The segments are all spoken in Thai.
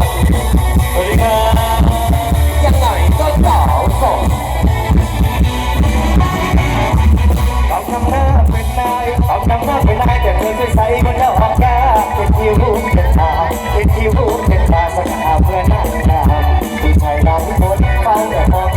สวัสดีครัก็สาวสดต้องทข้าเป็นนองทข้าเป็นแต่เธอจะใส่มัน้วออกแกเป็นคิวรูเป็นตาเป็นคิวรูเป็นตาสักหาเพื่อนหาตาที่ใช้ดาวคนฟังแต่มอ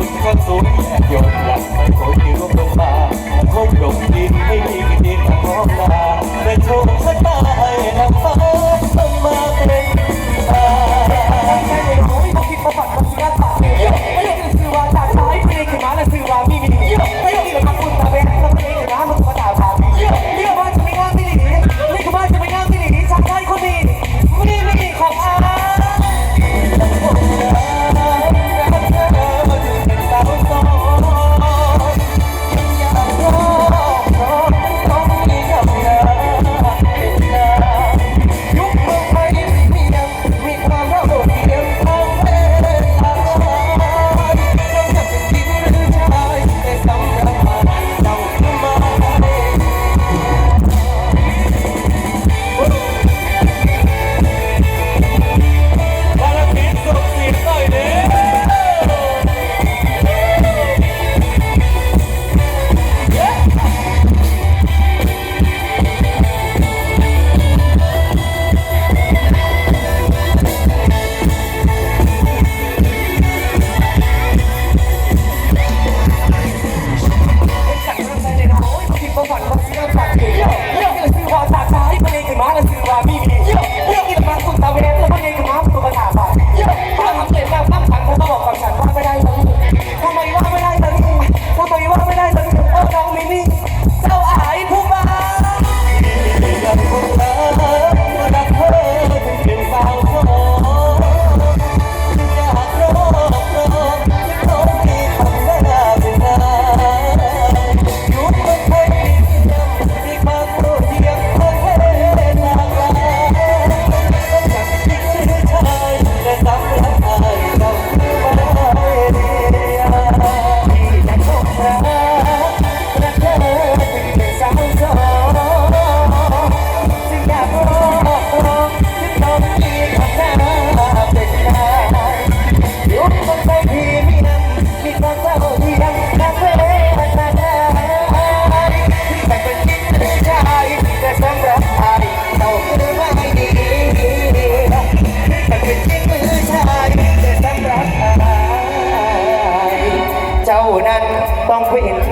คนก็สวยแอบหยดหลังไม่โผล่ผิวลงมาโคตรดกดินไม่มีกินดินมาพร้อมตา Queen.